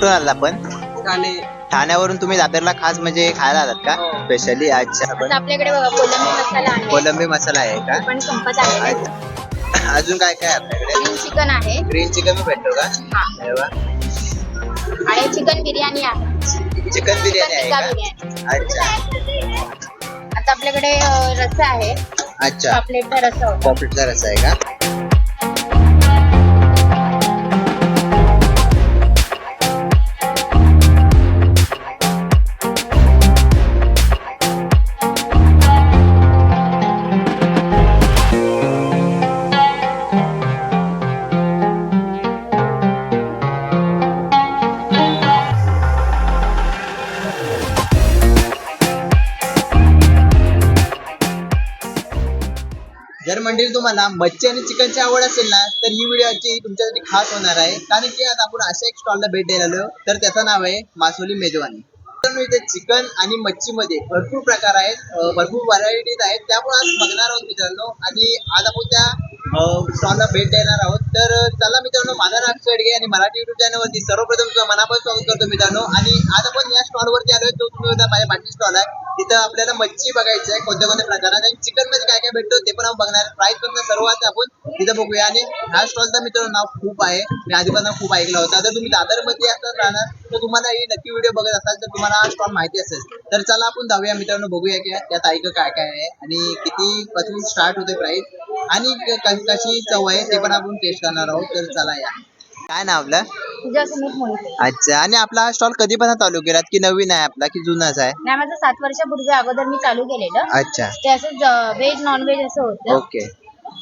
कुठून आलात आपण? ठाणे. ठाण्यावरून तुम्ही दादरला खास म्हणजे खायला आलात का? हो. स्पेशली अच्छा आपण आपल्याकडे बघा कोलंबी मसाला आहे. कोलंबी मसाला आहे का? पण संपत आहे. अच्छा. अजून काय काय आहे आपल्याकडे? ग्रीन चिकन आहे. ग्रीन चिकन पण भेटतो का? हा. अरे वा. आणि चिकन बिर्याणी आहे. चिकन बिर्याणी आहे टिक्का का? बिर्याणी अच्छा. आता आपल्याकडे अं, रस्सा आहे. अच्छा. चॉकलेटचा रस्सा होता. पॉपलेटचा रस आहे का? तुम्हाला मच्छी आणि चिकनची आवड असेल ना तर ही व्हिडिओ आजची तुमच्यासाठी खास होणार आहे. कारण की आज आपण अशा एक स्टॉलला भेट द्यायला आलो. तर त्याचं नाव आहे मासोली मेजवानी. इथे चिकन आणि मच्छीमध्ये भरपूर प्रकार आहेत. भरपूर व्हरायटीज आहेत. त्यामुळे आज बघणार आहोत मित्रांनो. आणि आज आपण त्या स्टॉलला भेट देणार आहोत. तर चला मित्रांनो माझा नाव अक्षय आणि मराठी युट्यूब चॅनलवरती सर्वप्रथम तुमचं मनापासून स्वागत करतो मित्रांनो. आणि आज आपण या स्टॉलवरती आलोय. तो तुम्ही होता माझ्या पाठी स्टॉल आहे. तिथं आपल्याला मच्छी बघायची आहे. कोणत्या कोणत्या प्रकारात आणि चिकनमध्ये काय काय भेटतो ते पण आपण बघणार प्राइस पण सर्वात आपण. तिथं बघूया. आणि ह्या स्टॉलचा मित्रांनो नाव खूप आहे. मी आधीपासून खूप ऐकलं होतं. जर तुम्ही दादरमध्ये असतात राहणार तर तुम्हाला ही नक्की व्हिडिओ बघत असाल तर तुम्हाला हा स्टॉल माहिती असेल. तर चला आपण जाऊया मित्रांनो बघूया की त्यात ऐक काय काय आहे आणि किती पासून स्टार्ट होते प्राइस आणि क- कशी चव आहे ते पण आपण टेस्ट करणार आहोत तर चला या. काय नाव आपलं? मोहिते अच्छा आणि आपला हा स्टॉल कधीपासून चालू केलात? की नवीन आहे आपला की जुनाच आहे? नाही माझं सात वर्षापूर्वी अगोदर मी चालू केलेलं. अच्छा. ते असं व्हेज नॉन व्हेज असं होतं. ओके.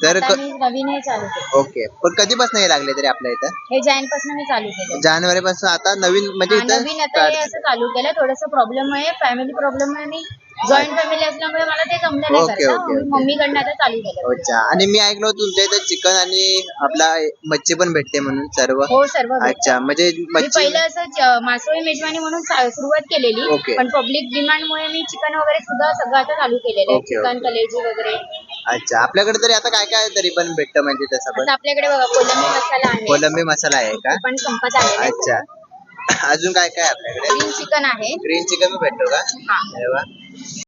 तर आता क- मी नवीन हे चालू केलं. ओके. पण कधीपासून हे लागले तरी आपल्या इथं? हे जैनपासून मी चालू केलं. जानेवारी पासून आता नवीन म्हणजे हा, नवीन आता हे असं चालू केलं. थोडस प्रॉब्लेम आहे फॅमिली प्रॉब्लेम आहे मी जॉईंट फॅमिली असल्यामुळे मला ते जमलं नाही ओके, ओके, मी ओके. मम्मीकडनं आता चालू केलं. अच्छा. आणि मी ऐकलं होतं तुमच्या इथं चिकन आणि आपला मच्छी पण भेटते म्हणून सर्व. हो सर्व भेटतं. अच्छा म्हणजे मी मच्छी पहिलं असं मासोळी मेजवानी म्हणून सुरुवात केलेली. ओके. पण पब्लिक डिमांडमुळे मी चिकन वगैरे सुद्धा सगळं आता चालू केलेलं आहे. Okay, chicken okay. कलेजी वगैरे. अच्छा. आपल्याकडे तरी आता काय काय तरी पण भेटतं म्हणजे तसं पण? आता आपल्याकडे बघा कोलंबी मसाला आहे. कोलंबी मसाला आहे का? पण संपत आहे. अच्छा. अजून काय काय आहे आपल्याकडे? ग्रीन चिकन आहे. ग्रीन चिकन भेटतो का? हा. अरे वा.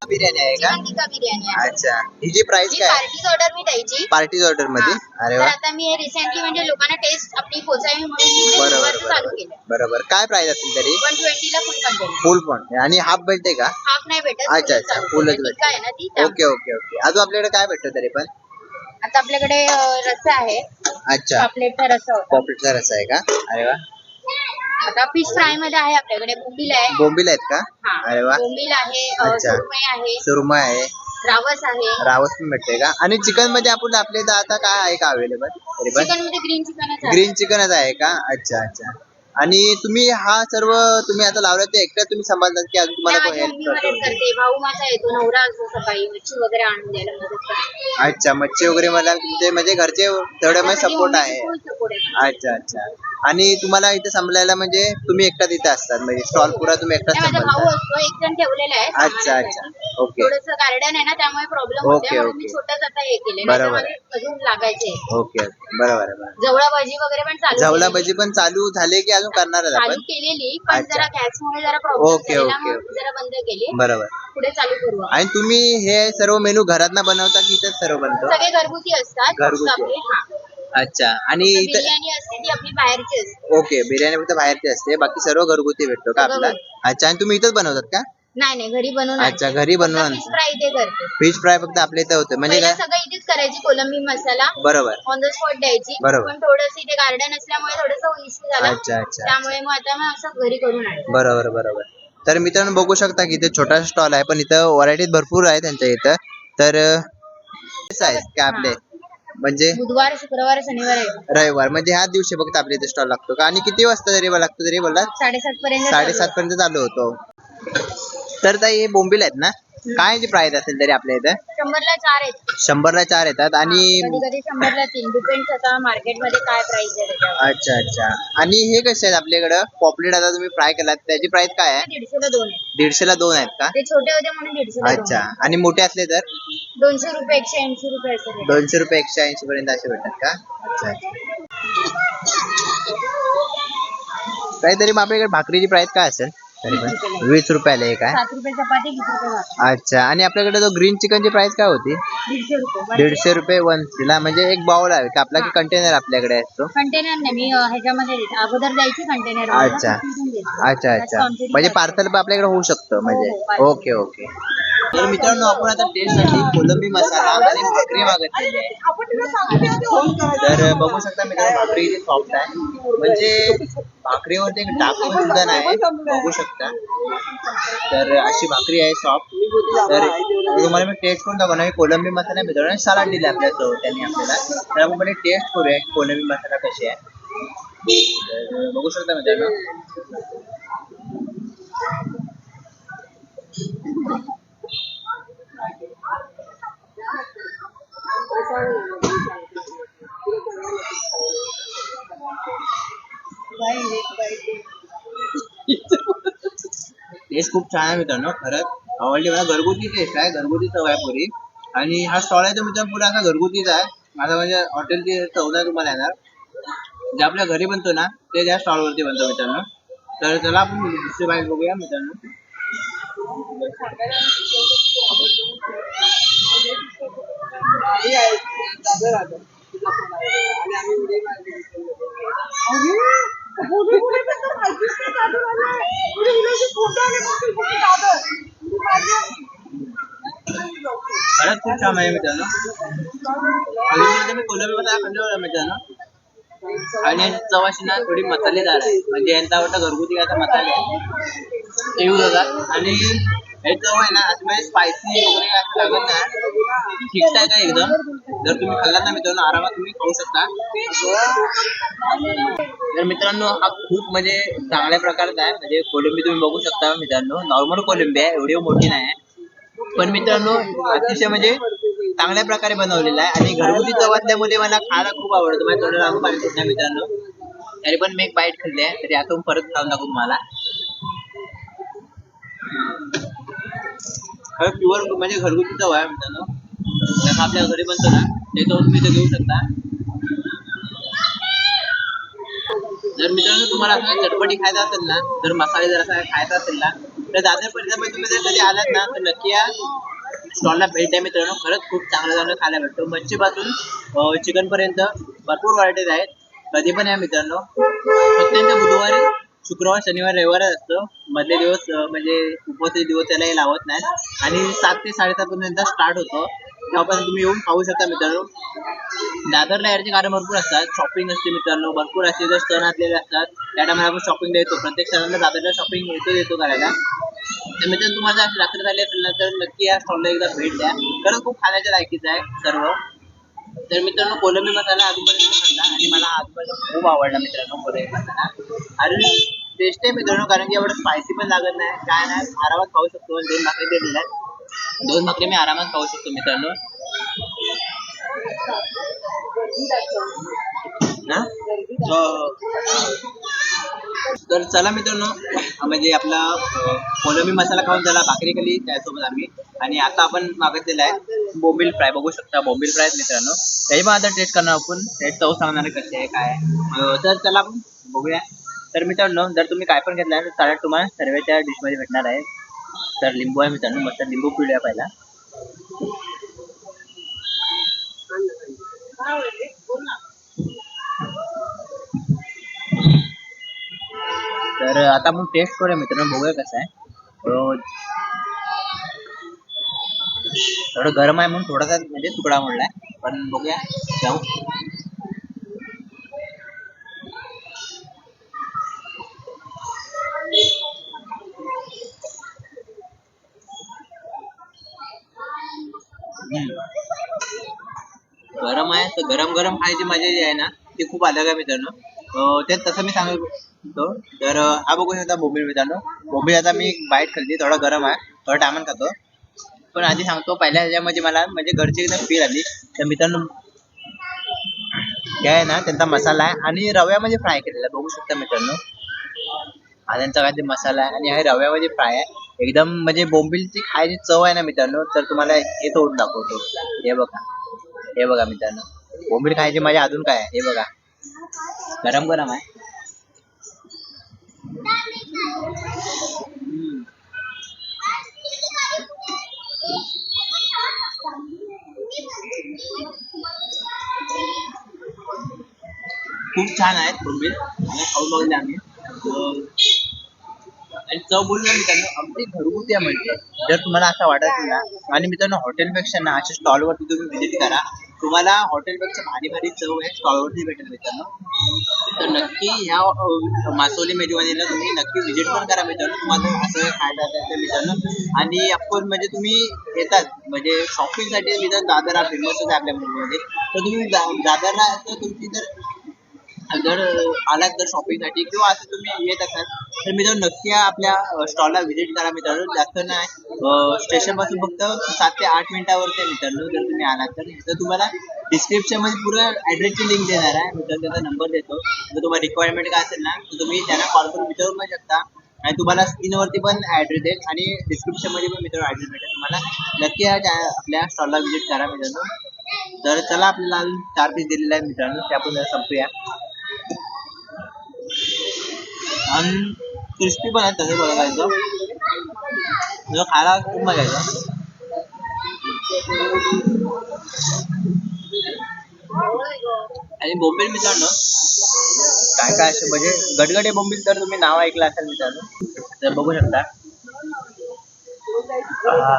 बिर्याणी आहे का? टिक्का बिर्याणी आहे. अच्छा. हिची प्राइस जी काय पार्टीज ऑर्डर मी द्यायची. पार्टीज ऑर्डरमध्ये? हा. अरे तर वा आता मी हे रिसेंटली म्हणजे लोकांना टेस्ट आपली पोचावी म्हणून मी ते बरोबर चालू बरोबर. केलं. बरोबर. काय प्राइस असेल तरी? वन ट्वेंटीला फुल कंटेनर फुल पण. आणि हाफ भेटते का? हाफ नाही भेटत अच्छा अच्छा. चालू. फुलच केलं. आहे ना ती ओके ओके ओके. अजून आपल्याकडे काय भेटतं तरी पण? आता आपल्याकडे अं, रस्सा आहे. अच्छा. चॉकलेटचा रस्सा होता. पॉपलेटचा रस आहे का? अरे वा. आता फिश फ्रायमध्ये आहे आपल्याकडे बोंबील आहे. बोंबील आहेत का? हा. अरे वा. बोंबील आहे अं, अच्छा. सुरमई आहे. सुरमई आहे. रावस आहे. रावस पण भेटते का? आणि चिकनमध्ये आपण आपल्या इथं आता काय आहे का अवेलेबल तरी पण? चिकनमध्ये ग्रीन चिकनच आहे. ग्रीन चिकनच आहे का? अच्छा अच्छा. आणि तुम्ही हा सर्व तुम्ही आता लावला ते एकट्या तुम्ही सांभाळतात की अजून तुम्हाला कोण करतो करते. भाऊ माझा येतो नवरा असतो सकाळी. मच्छी वगैरे आणून द्यायला मदत करते. अच्छा मच्छी वगैरे मला तुमचे म्हणजे घरचे तेवढे म्हणजे त्यासाठी सपोर्ट मम्मीची आहे. अच्छा अच्छा. आणि तुम्हाला इथे सांभाळायला म्हणजे तुम्ही एकटाच इथे असतात म्हणजे स्टॉल पुरा तुम्ही एकटाच नाही, माझा भाऊ सांभाळतात असतो एक जण ठेवलेला आहे अच्छा, अच्छा. ओके. थोडंसं गार्डन आहे ना त्यामुळे प्रॉब्लेम ओके, होते म्हणून मी ओके. छोटंच आता हे केले बरोबर. अजून लागायचे. ओके बरोबर आहे बरोबर. जवळा भाजी वगैरे पण चालू झवला. भजी पण चालू झाले की अजून करणार आहेत चालू आपण? केलेली पण अच्छा. जरा गॅसमुळे जरा प्रॉब्लेम जरा बंद केली. बरोबर. पुढे चालू करू आपण. आणि तुम्ही हे सर्व मेनू घरात ना बनवता की इथेच सर्व बनतो? सगळे घरगुती असतात घरगुती. आपले हा. अच्छा. आणि इथं बिर्याणी असते ती आपली बाहेरची असते. ओके बिर्याणी फक्त बाहेरची असते बाकी सर्व घरगुती भेटतो का सगळं आपला घरगुती. अच्छा आणि तुम्ही इथंच बनवतात का? नाही नाही घरी बनवून अच्छा, घरी बनवून फिश फ्राय इथे करते. फिश फ्राय फक्त आपल्या इथं होतं. म्हणजे पहिला काय? सगळं इथेच करायची कोलंबी मसाला. बरोबर. ऑन द स्पॉट द्यायची. बरोबर. पण थोडस इथे गार्डन असल्यामुळे थोडस इश्यू झाला. अच्छा अच्छा त्यामुळे मग आता मग असं घरी करून आणलं बरोबर बरोबर. तर मित्रांनो बघू शकता की इथे छोटा स्टॉल आहे पण इथं व्हरायटीज भरपूर आहे त्यांच्या इथं. तर आहे का आपले? म्हणजे? बुधवार शुक्रवार शनिवार आहे रविवार. म्हणजे ह्याच दिवशी फक्त आपल्या इथे स्टॉल लागतो का? आणि किती वाजता तरी लागतो तरी बोलला साडेसात पर्यंत साडेसात पर्यंत चालू होतो. तर ताई हे बोंबील आहेत ना? काय याची प्राइस असेल तरी आपल्या इथं? शंभरला चार आहेत. शंभरला चार येतात आणि कधी कधी शंभरला तीन. डिपेंड आता मार्केटमध्ये काय प्राइस आहे त्याच्यावर. अच्छा अच्छा. आणि हे कसे आहेत आपल्याकडं? पॉपलेट आता तुम्ही फ्राय केलात त्याची प्राइस काय आहे? दीडशेला दोन आहे दीडशेला दोन आहेत का? ते छोटे होते म्हणून दीडशेला दोन अच्छा. आहे. आणि मोठे असले तर? दोनशे रुपये एकशे ऐंशी रुपये. दोनशे रुपये एकशे ऐंशी पर्यंत असे भेटतात का? अच्छा अच्छा. काहीतरी मग आपल्याकडे भाकरीची प्राइस काय असेल? तरी पण. वीस रुपयाला एक आहे. सात रुपये चपाती वीस रुपये भाकर अच्छा आणि आपल्याकडे जो ग्रीन चिकनची प्राइस काय होती? दीडशे रुपये दीडशे रुपये वन ला म्हणजे एक बाउल आहे. का आपला की कंटेनर आपल्याकडे असतो? कंटेनर नाही मी अं, ह्याच्यामध्ये देते. अगोदर द्यायची कंटेनर अच्छा. अच्छा अच्छा. म्हणजे पार्सल पण आपल्याकडे होऊ शकतं म्हणजे. हो, हो, parcel. ओके ओके तर मित्रांनो, आपण आता टेस्ट साठी कोलंबी मसाला आणि भाकरी मागितलेली आहे. तर बघू शकता मित्रांनो, भाकरी इथे सॉफ्ट आहे. म्हणजे भाकरीवरती पण सुद्धा नाही, बघू शकता. तर, अशी भाकरी आहे सॉफ्ट तर तुम्हाला मी टेस्ट करून दाखवणार आहे. कोलंबी मसाला मित्रांनो सलाड दिले आपल्यासोबत त्यांनी आपल्याला. तर, आपण पहिले टेस्ट करूया, कोलंबी मसाला कशी आहे. बघू शकता मित्रांनो. टेस्ट खूप छान आहे मित्रांनो खरंच. आवडली मला घरगुती टेस्ट आहे घरगुती चव आहे पुरी. आणि हा स्टॉल आहे तो मित्रांनो पुरा असा घरगुतीच आहे. माझा म्हणजे हॉटेलची चव नाही तुम्हाला येणार. जे आपल्या घरी बनतो ना ते त्या स्टॉल वरती बनतो मित्रांनो. तर चला आपण दुसरी बाईक बघूया मित्रांनो. खरंच खूप छान आहे मित्रांनो. मी मित्रांनो. आणि याची चव अशी ना थोडी मसालेदार आहे. म्हणजे यांचा आवडता घरगुती काय मसाले ते यूज होतात आणि हे चव आहे ना असं म्हणजे स्पायसी वगैरे काय लागत नाही. ठीकठाक आहे एकदम. जर तुम्ही खाल्ला ना मित्रांनो आरामात तुम्ही खाऊ शकता. तर मित्रांनो हा खूप म्हणजे चांगल्या प्रकारचा आहे. म्हणजे कोलंबी तुम्ही बघू शकता मित्रांनो. नॉर्मल कोलंबी आहे एवढी मोठी नाही आहे. पण मित्रांनो अतिशय म्हणजे चांगल्या प्रकारे बनवलेला आहे. आणि घरगुती चव असल्यामुळे मला खायला खूप आवडतं. माझ्या थोडं अजून पाहिजे ना मित्रांनो. तरी पण मी एक बाईट खाल्ली आहे. तरी आता परत खाऊन दाखवू तुम्हाला. प्युअर म्हणजे घरगुती चव आहे मित्रांनो. जसं आपल्या घरी बनतो ना ते तुम्ही घेऊ शकता. जर मित्रांनो तुम्हाला असं चटपटी खायचं असेल ना जर मसाले जर असा खायचा असेल ना तर दादर परिसरामध्ये तुम्ही जर कधी आलात ना तर नक्की या स्टॉलला भेट द्या मित्रांनो. खरंच खूप चांगलं चांगलं खायला भेटतो. मच्छीपासून चिकन पर्यंत भरपूर व्हरायटीज आहेत. कधी पण या मित्रांनो. प्रत्येक बुधवारी शुक्रवार शनिवार रविवार असतं. मधले दिवस म्हणजे उपवासाचे दिवस त्याला हे लावत नाही. आणि सात ते साडेसात पर्यंत स्टार्ट होतो. तेव्हापासून तुम्ही येऊन खाऊ शकता मित्रांनो. दादरला यायचे कारण भरपूर असतात. शॉपिंग असते मित्रांनो. भरपूर असे जर सण असलेले असतात त्या टायमाला आपण शॉपिंग येतो प्रत्येक सणाला दादरला शॉपिंग मिळतो येतो करायला. तर मित्रांनो तुम्हाला जर रात्र झाली असेल ना तर नक्की या स्टॉलला एकदा भेट द्या. खरंच खूप खाण्याच्या लायकीचं आहे सर्व. तर मित्रांनो कोलंबी मसाला आजूबाजूला खाल्ला आणि मला हा खूप आवडला मित्रांनो कोलंबी मसाला. आणि टेस्ट आहे मित्रांनो कारण की एवढं स्पायसी पण लागत नाही. काय नाही आरामात खाऊ शकतो. आणि दोन भाकरी दिलेल्या आहेत. दोन भाकरी मी आरामात खाऊ शकतो मित्रांनो. तर चला मित्रांनो म्हणजे आपला कोलमी कोलंबी मसाला खाऊन झाला भाकरी खाली त्यासोबत आम्ही. आणि आता आपण मागितलेला आहे बोंबील फ्राय. बघू शकता बोंबील फ्राय मित्रांनो. त्याही पण आता टेस्ट करणार आपण. त्याची चव सांगणार कशी आहे काय तर चला आपण बघूया. तर मित्रांनो जर तुम्ही काय पण घेतलं तर सॅलड तुम्हाला. सर्वेच्या डिशमध्ये भेटणार आहे. तर लिंबू आहे मित्रांनो मस्त लिंबू पिळूया पहिला. तर आता आपण टेस्ट करूया मित्रांनो बघूया कसं आहे. थोडं गरम आहे म्हणून थोडासा म्हणजे तुकडा म्हणलाय पण बघूया. जाऊ. गरम आहे तर गरम गरम खायची मजा जी आहे ना ती खूप अलग आहे मित्रांनो. ते तेच तसं मी सांगतो तर हा बघू शकता बोंबील मित्रांनो. बोंबील आता मी बाईट खाल्ली थोडा गरम आहे थोडा टायमन खातो. पण आधी सांगतो पहिल्या ह्याच्यामध्ये मला म्हणजे घरची एकदम फील आली. तर मित्रांनो काय आहे ना त्यांचा मसाला आहे. आणि रव्यामध्ये फ्राय केलेला बघू शकता मित्रांनो. हा त्यांचा काय ते मसाला आहे. आणि हा रव्यामध्ये फ्राय आहे. एकदम म्हणजे बोंबीलची खायची चव आहे ना मित्रांनो तर तुम्हाला हे तोडून दाखवतो. हे बघा. हे बघा मित्रांनो. बोंबील खायची मजा अजून काय आहे? हे बघा. गरम गरम आहे. खूप छान आहेत बोंबील. खाऊन बघले आम्ही. आणि चव बोलून मित्रांनो अगदी घरगुती आहे म्हणजे. जर तुम्हाला असं वाटत असेल ना आणि मित्रांनो हॉटेलपेक्षा ना अशा स्टॉलवरती तुम्ही व्हिजिट करा. तुम्हाला हॉटेलपेक्षा भारी भारी चव आहे स्टॉलवरती भेटेल मित्रांनो. तर नक्की ह्या मासोली मेजवानीला तुम्ही नक्की व्हिजिट पण करा मित्रांनो. तुम्हाला असं खायला असेल तर मित्रांनो. आणि अफकोर्स म्हणजे तुम्ही येतात. म्हणजे शॉपिंगसाठी मित्रांनो दादर हा फेमसच आहे आपल्या मुंबईमध्ये. तर तुम्ही दादरला तर तुमची जर जर आलात जर शॉपिंगसाठी किंवा असं तुम्ही येत असाल तर मित्रांनो नक्की आपल्या स्टॉलला व्हिजिट करा मित्रांनो. जास्त नाही स्टेशनपासून फक्त सात ते आठ मिनिटावरती मित्रांनो जर तुम्ही आलात तर. इथं तुम्हाला डिस्क्रिप्शनमध्ये पुरा ऍड्रेसची लिंक देणार आहे. मित्रांनो त्याचा नंबर देतो. जर तुम्हाला रिक्वायरमेंट काय असेल ना तर तुम्ही त्यांना कॉल करून विचारू पण शकता. आणि तुम्हाला स्क्रीनवरती पण ऍड्रेस देईल आणि डिस्क्रिप्शनमध्ये पण मित्रांनो ऍड्रेस भेटेल. तुम्हाला नक्की या आपल्या स्टॉलला व्हिजिट करा मित्रांनो. तर चला आपल्याला चार पीस दिलेला आहे मित्रांनो त्या संपूया. आणि क्रिस्पी पण आहे तसं बघायचं जो म्हणजे खायला खूप मजा येतं. आणि बोंबील मित्रांनो काय काय असे म्हणजे गडगडे बोंबील तर तुम्ही नाव ऐकलं असेल मित्रांनो तर बघू शकता. हा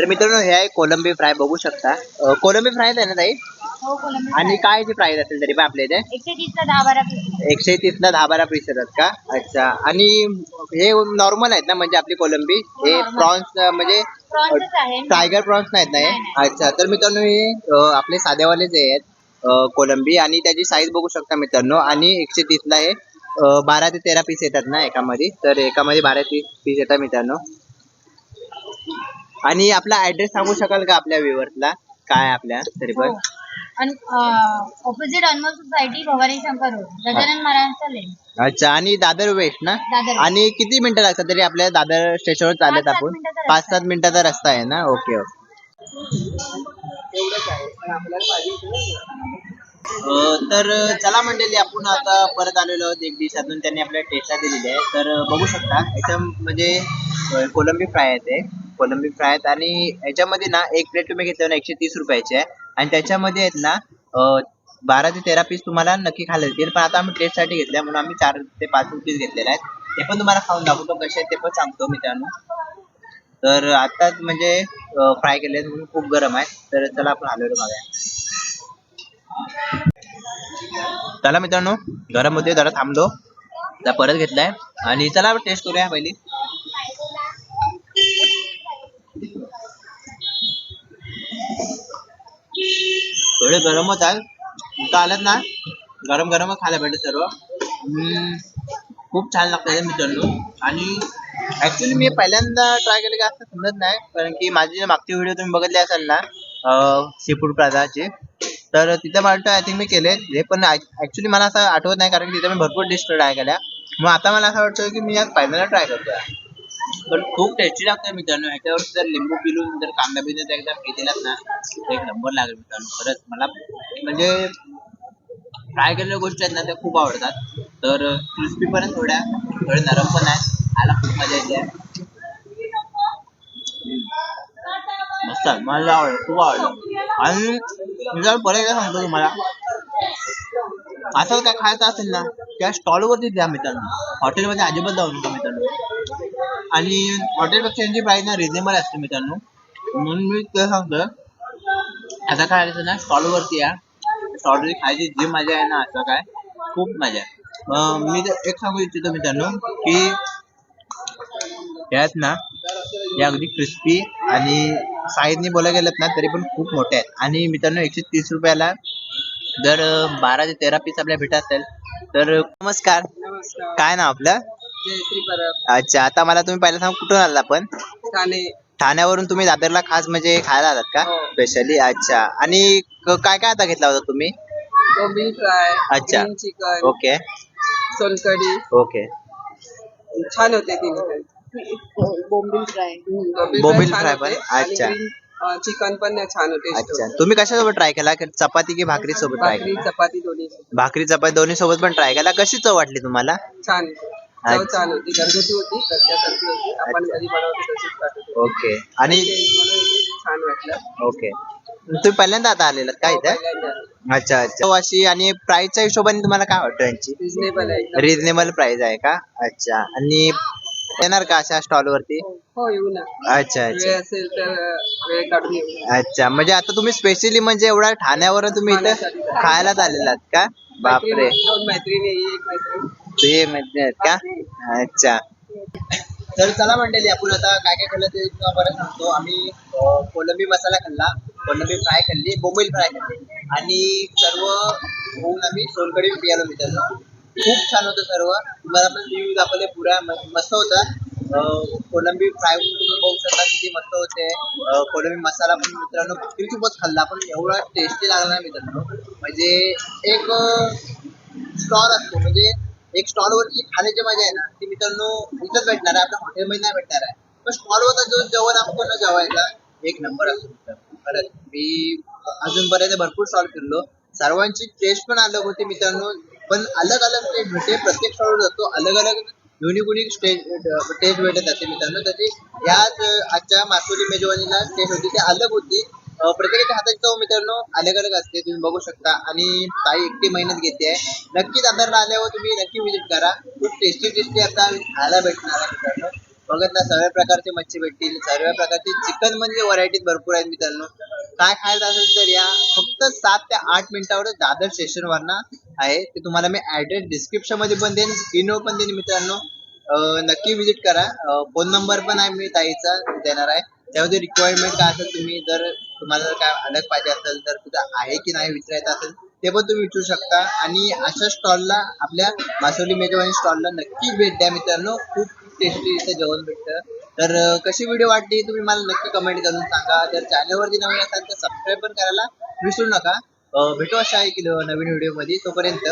तर मित्रांनो हे आहे कोलंबी फ्राय बघू शकता. अं, कोलंबी फ्राय आहे ना ताई? हो कोलंबी आणि काय याची प्राइस असेल तरी पण आपल्या इथे? एकशे तीसला दहा बारा. एकशे तीसला दहा बारा पीस येतात का? अच्छा. आणि हे नॉर्मल आहेत ना म्हणजे आपली कोलंबी? हे normal. प्रॉन्स म्हणजे आहे. टायगर प्रॉन्स नाहीत ना हे? नाही, अच्छा. तर मित्रांनो हे अं, आपले साधेवालेच आहेत अं, कोलंबी आणि त्याची साईज बघू शकता मित्रांनो. आणि एकशे तीसला हे अं, बारा ते तेरा पीस येतात ना एकामध्ये? तर एकामध्ये बारा तीस पीस येतात मित्रांनो. आणि आपला ऍड्रेस सांगू शकाल का आपल्या व्ह्युअर्सला काय आहे आपल्या? तरी पण. हो. आणि opposite Anmol society Bhavani Shankar road Gajanan महाराजांचा लेन अच्छा आणि दादर वेस्ट ना? दादर आणि किती मिनिटं लागतात तरी आपल्या दादर स्टेशनवर चालत पाच-सात आपण? मिनिटाचा पाच सात मिनिटाचा रस्ता आहे ना? Okay okay. तर चला मंडळी आपण आता परत आलेलो आहोत एक दिवसातून. त्यांनी आपल्याला टेस्टला दिलेली आहे. तर बघू शकता याच्या म्हणजे अं, कोलंबी फ्राय आहे ते. कोलंबी फ्राय आहेत. आणि याच्यामध्ये ना एक प्लेट तुम्ही घेतलं ना एकशे तीस रुपयाची आहे. आणि त्याच्यामध्ये आहेत ना बारा ते तेरा पीस तुम्हाला नक्की खायला येतील पण आता आम्ही टेस्टसाठी घेतल्या म्हणून आम्ही चार ते पाच पीस घेतलेले आहेत. ते पण तुम्हाला खाऊन दाखवतो कसे आहेत ते पण सांगतो मित्रांनो. तर आताच म्हणजे फ्राय केले म्हणून खूप गरम आहे. तर चला आपण आलेलो बघा चला मित्रांनो गरम होते जरा थांबलो. परत घेतलाय. आणि चला टेस्ट करूया पहिली. थोडे गरमच आहे. इथं ना? गरम गरमच खायला भेटत सर्व. खूप छान लागतं हे मित्रांनो. आणि ऍक्च्युली मी पहिल्यांदा ट्राय केलं की असं समजत नाही. कारण की माझे जे मागचे व्हिडिओ तुम्ही बघितले असाल ना सी फूड प्लाझाची तर तिथे मला वाटतं आय थिंक मी केले. हे पण ऍक्च्युली मला असं आठवत नाही कारण की तिथे मी भरपूर डिश ट्राय केल्या. मग आता मला असं वाटतं की मी आज पहिल्यांदा ट्राय करतोय. पण खूप टेस्टी लागतंय मित्रांनो. ह्याच्यावर जर लिंबू पिलून जर कांदा बिंदा जर एकदा घेतलात ना एक नंबर लागेल मित्रांनो. खरंच मला म्हणजे फ्राय केलेल्या गोष्टी आहेत ना त्या खूप आवडतात. तर क्रिस्पी पण आहेत थोड्या थोडे नरम पण आहे. खायला खूप मजा येते. मस्त मला आवडलं खूप आवडलं. आणि मी जर परत एकदा सांगतो तुम्हाला. असं काय खायचं असेल ना त्या स्टॉलवरती द्या मित्रांनो. हॉटेलमध्ये अजिबात जाऊ नका मित्रांनो. आणि हॉटेलपेक्षा यांची प्राईस ना रिझनेबल असते मित्रांनो. म्हणून मी तुला सांगतो आता काय आलं ना स्टॉलवरती या. स्टॉलवरती खायची जी मजा आहे ना असं काय खूप मजा आहे. मी तर एक सांगू इच्छितो मित्रांनो की यात ना या अगदी क्रिस्पी आणि साईजने बोला गेलं ना तरी पण खूप मोठे आहेत. आणि मित्रांनो एकशे तीस रुपयाला जर बारा ते तेरा पीस आपल्या भेटत असेल तर नमस्कार. काय ना आपलं? जयश्री परब. अच्छा आता मला तुम्ही पहिला सांग कुठून आला आपण? ठाणे. ठाण्यावरून तुम्ही दादरला खास म्हणजे खायला आलात का? हो. स्पेशली अच्छा. आणि क- काय काय आता घेतला होता तुम्ही? कोबी फ्राय अच्छा. Chicken okay. सोलकडी ओके. छान होते पण बोंबील फ्राय. बोंबील पण? अच्छा. चिकन पण छान होते. अच्छा. तुम्ही कशासोबत ट्राय केला? की चपाती की भाकरी सोबत ट्राय भाकरी केला? चपाती दोन्ही भाकरी चपाती दोन्ही सोबत पण ट्राय केला? कशी चव वाटली तुम्हाला? छान चव छान होती घरगुती होती घरच्यासारखी होती. आपण अच्छा. कधी बनवतो तशीच वाटत होती. ओके. आणि छान वाटलं. ओके. तुम्ही पहिल्यांदा आता आलेलात काय इथं? अच्छा अच्छा. अशी आणि प्राइसच्या हिशोबाने तुम्हाला काय वाटतं यांची? रिजनेबल आहे एकदम. प्राइस आहे का? अच्छा. आणि येणार का अशा स्टॉल वरती? हो येऊ ना. अच्छा अच्छा. वेळ असेल तर अं, वेळ काढून येऊ अच्छा. म्हणजे आता तुम्ही स्पेशली म्हणजे एवढा ठाण्यावर तुम्ही इथं खाण्यासाठी. खायलाच आलेलात का? बापरे. मैत्रिणी- दोन मैत्रिणी ही एक मैत्रीण. ते मध्ये आहेत का? अच्छा. तर चला मंडळी आपण आता काय काय खाल्लं ते बरं सांगतो. आम्ही अं, कोलंबी मसाला खाल्ला कोलंबी फ्राय खाल्ली बोंबील फ्राय खाल्ली. आणि सर्व होऊन आम्ही सोलकडी पियालो मित्रांनो. खूप छान होतं सर्व. तुम्हाला पण रिव्ह्यू दाखवले पुरा म- मस्त होता. अं, कोलंबी फ्राय तुम्ही बघू शकता किती मस्त होते. अं, कोलंबी मसाला पण मित्रांनो खूपच खाल्ला पण एवढा टेस्टी लागला ना मित्रांनो. म्हणजे एक स्टॉल असतो. म्हणजे एक स्टॉल वरची खाण्याची मजा आहे ना ती मित्रांनो इथंच भेटणार आहे आपल्या हॉटेलमध्ये नाही भेटणार आहे. पण स्टॉल वरचा जो जेवण आपण जेवायचा एक नंबर असतो खरंच मी अजूनपर्यंत भरपूर स्टॉल फिरलो. सर्वांची टेस्ट पण अलग होती मित्रांनो पण अलग अलग टेस्ट भेटते. प्रत्येक स्टॉलवर जातो अलग अलग युनिक युनिक टेस्ट भेटत असते मित्रांनो. त्याची याच आजच्या मासोली मेजवानीला टेस्ट होती ती अलग होती. प्रत्येकाच्या हाताची चव मित्रांनो अलग अलग असते तुम्ही बघू शकता. आणि ताई एकटी मेहनत घेते. आहे नक्कीच आदरला आल्यावर तुम्ही नक्की विजिट करा. खूप टेस्टी टेस्टी आता खायला भेटणार आहे मित्रांनो. बघत ना सर्व प्रकारचे मच्छी भेटतील. सर्व प्रकारचे चिकन म्हणजे व्हरायटीज भरपूर आहेत मित्रांनो. काय खायचं असेल तर या फक्त सात ते आठ मिनिटावर दादर स्टेशन वरनं आहे. ते तुम्हाला मी ऍड्रेस डिस्क्रिप्शनमध्ये पण देईन स्क्रीनवर पण देईन मित्रांनो. नक्की विजिट करा. फोन नंबर पण आहे मी ताईचा देणार आहे. त्यामध्ये रिक्वायरमेंट काय असेल तुम्ही जर तुम्हाला जर काय अलग पाहिजे असेल तर तुझं आहे की नाही विचारायचं असेल ते पण तुम्ही विचारू शकता. आणि अशा स्टॉलला आपल्या मासोली मेजवानी स्टॉलला नक्की भेट द्या मित्रांनो. खूप टेस्टी इथे जेवण भेटतं. तर कशी व्हिडिओ वाटली तुम्ही मला नक्की कमेंट करून सांगा. जर चॅनलवरती नवीन असाल तर सबस्क्राईब पण करायला विसरू नका. भेटू अशा एक नवीन व्हिडिओमध्ये तोपर्यंत.